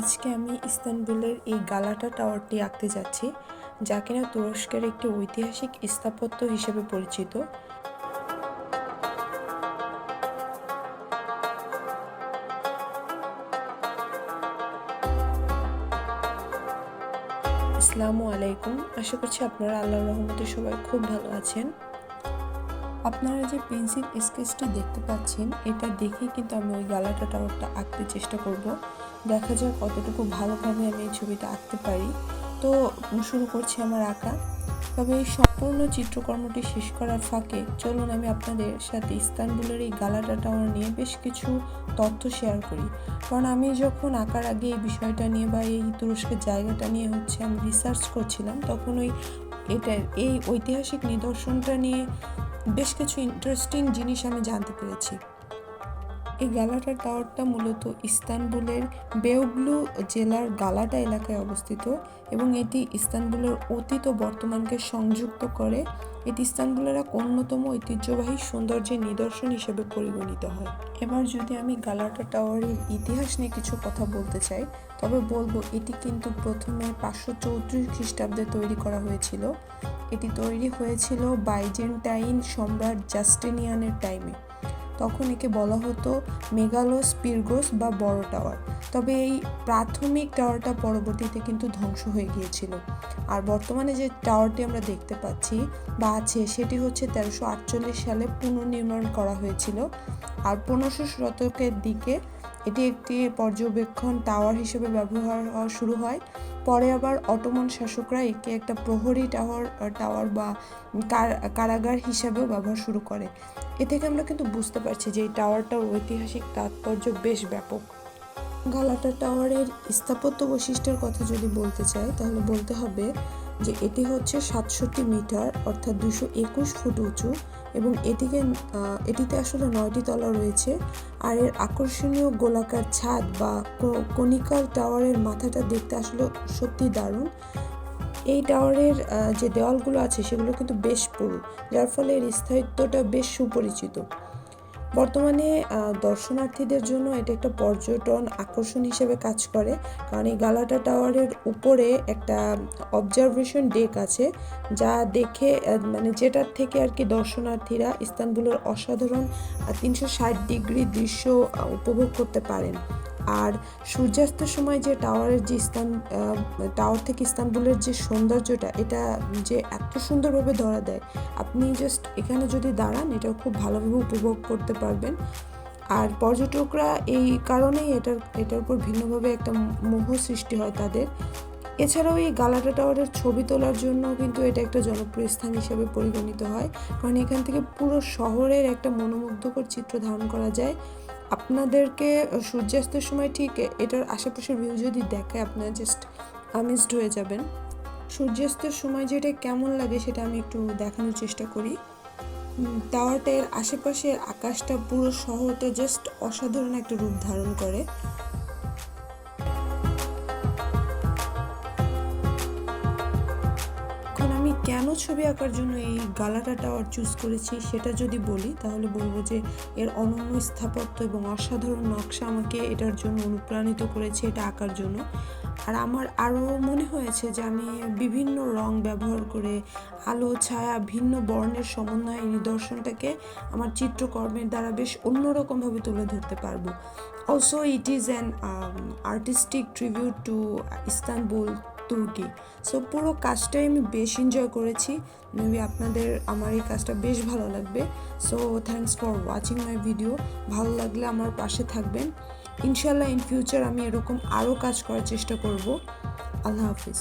আজকে আমি ইস্তানবুলের এই গালাটা টাওয়ারটি আঁকতে যাচ্ছি, যা কিনা তুরস্কের একটি ঐতিহাসিক স্থাপত্য হিসেবে পরিচিত। আসসালামু আলাইকুম। আশা করছি আপনারা আল্লাহর রহমতে সবাই খুব ভালো আছেন। আপনারা যে পেন্সিল স্কেচটি দেখতে পাচ্ছেন, এটা দেখে কিন্তু আমি ওই গালাটা টাওয়ারটা আঁকতে চেষ্টা করব। দেখা যাক কতটুকু ভালোভাবে আমি এই ছবিটা আঁকতে পারি। তো শুরু করছি আমার আঁকা। তবে এই সম্পূর্ণ চিত্রকর্মটি শেষ করার ফাঁকে চলুন আমি আপনাদের সাথে ইস্তানবুলের এই গালাটা টাওয়ার নিয়ে বেশ কিছু তথ্য শেয়ার করি। কারণ আমি যখন আঁকার আগে এই বিষয়টা নিয়ে বা এই তুরস্কের জায়গাটা নিয়ে হচ্ছে আমি রিসার্চ করছিলাম, তখন ওই এটার এই ঐতিহাসিক নিদর্শনটা নিয়ে বেশ কিছু ইন্টারেস্টিং জিনিস আমি জানতে পেরেছি। এই গালাটা টাওয়ারটা মূলত ইস্তানবুলের বেওগ্লু জেলার গালাটা এলাকায় অবস্থিত এবং এটি ইস্তানবুলের অতীত ও বর্তমানকে সংযুক্ত করে। এটি ইস্তানবুলের এক অন্যতম ঐতিহ্যবাহী সৌন্দর্যের নিদর্শন হিসেবে পরিগণিত হয়। এবার যদি আমি গালাটা টাওয়ারের ইতিহাস নিয়ে কিছু কথা বলতে চাই, তবে বলব এটি কিন্তু প্রথমে পাঁচশো চৌত্রিশ খ্রিস্টাব্দে তৈরি করা হয়েছিল। এটি তৈরি হয়েছিল বাইজেন্টাইন সম্রাট জাস্টিনিয়ানের টাইমে তখন একে বলা হতো মেগালোস পিরগোস বা বড় টাওয়ার। তবে এই প্রাথমিক টাওয়ারটা পরবর্তীতে কিন্তু ধ্বংস হয়ে গিয়েছিল। আর বর্তমানে যে টাওয়ারটি আমরা দেখতে পাচ্ছি বা আছে, সেটি হচ্ছে তেরোশো আটচল্লিশ সালে পুনর্নির্মাণ করা হয়েছিল। আর পনেরোশো শতকের দিকে এটি একটি পর্যবেক্ষণ টাওয়ার হিসেবে ব্যবহার হওয়া শুরু হয়। পরে আবার অটোমন শাসকরা একে একটা প্রহরী টাওয়ার টাওয়ার বা কারাগার হিসাবেও ব্যবহার শুরু করে। এ থেকে আমরা কিন্তু বুঝতে পারছি যে এই টাওয়ারটার ঐতিহাসিক তাৎপর্য বেশ ব্যাপক। গালাটা টাওয়ারের স্থাপত্য বৈশিষ্ট্যের কথা যদি বলতে চাই, তাহলে বলতে হবে যে এটি হচ্ছে সাতষট্টি মিটার, অর্থাৎ দুশো একুশ ফুট উঁচু এবং এটিকে এটিতে আসলে নয়টি তলা রয়েছে। আর এর আকর্ষণীয় গোলাকার ছাদ বা কনিকাল টাওয়ারের মাথাটা দেখতে আসলে সত্যি দারুণ। এই টাওয়ারের যে দেওয়ালগুলো আছে সেগুলো কিন্তু বেশ পুরু, যার ফলে এর স্থায়িত্বটা বেশ সুপরিচিত। বর্তমানে দর্শনার্থীদের জন্য এটা একটা পর্যটন আকর্ষণ হিসেবে কাজ করে। কারণ এই গালাটা টাওয়ারের উপরে একটা অবজারভেশন ডেক আছে, যা দেখে মানে যেটার থেকে আর কি দর্শনার্থীরা ইস্তানবুলের অসাধারণ তিনশো ষাট ডিগ্রি দৃশ্য উপভোগ করতে পারেন। আর সূর্যাস্তের সময় যে টাওয়ারের যে ইস্তান টাওয়ার থেকে ইস্তানবুলের যে সৌন্দর্যটা, এটা যে এত সুন্দরভাবে ধরা দেয়, আপনি জাস্ট এখানে যদি দাঁড়ান এটা খুব ভালোভাবে উপভোগ করতে পারবেন। আর পর্যটকরা এই কারণেই এটার এটার উপর ভিন্নভাবে একটা মোহ সৃষ্টি হয় তাদের। এছাড়াও এই গালাটা টাওয়ারের ছবি তোলার জন্য কিন্তু এটা একটা জনপ্রিয় স্থান হিসেবে পরিগণিত হয়। কারণ এখান থেকে পুরো শহরের একটা মনোমুগ্ধকর চিত্র ধারণ করা যায়। আপনাদেরকে সূর্যাস্তের সময় ঠিক এটার আশেপাশের ভিউ যদি দেখে আপনারা জাস্ট আমিজড হয়ে যাবেন। সূর্যাস্তের সময় যেটা কেমন লাগে সেটা আমি একটু দেখানোর চেষ্টা করি। টাওয়ারটার আশেপাশের আকাশটা পুরো শহরটা জাস্ট অসাধারণ একটা রূপ ধারণ করে। কেন ছবি আঁকার জন্য এই গালাটা টাওয়ার চুজ করেছি সেটা যদি বলি, তাহলে বলব যে এর অনন্য স্থাপত্য এবং অসাধারণ নকশা আমাকে এটার জন্য অনুপ্রাণিত করেছে এটা আঁকার জন্য। আর আমার আরও মনে হয়েছে যে আমি বিভিন্ন রং ব্যবহার করে, আলো, ছায়া, ভিন্ন বর্ণের সমন্বয়ে নিদর্শনটাকে আমার চিত্রকর্মের দ্বারা বেশ অন্যরকমভাবে তুলে ধরতে পারব। Also it is an artistic tribute to Istanbul তুর্কি। সো পুরো কাজটাই আমি বেশ এনজয় করেছি। মেবি আপনাদের, আমার এই কাজটা বেশ ভালো লাগবে। So thanks for watching my video ভালো লাগলে আমার পাশে থাকবেন। ইনশাল্লাহ ইন ফিউচার আমি এরকম আরও কাজ করার চেষ্টা করব। আল্লাহ হাফিজ।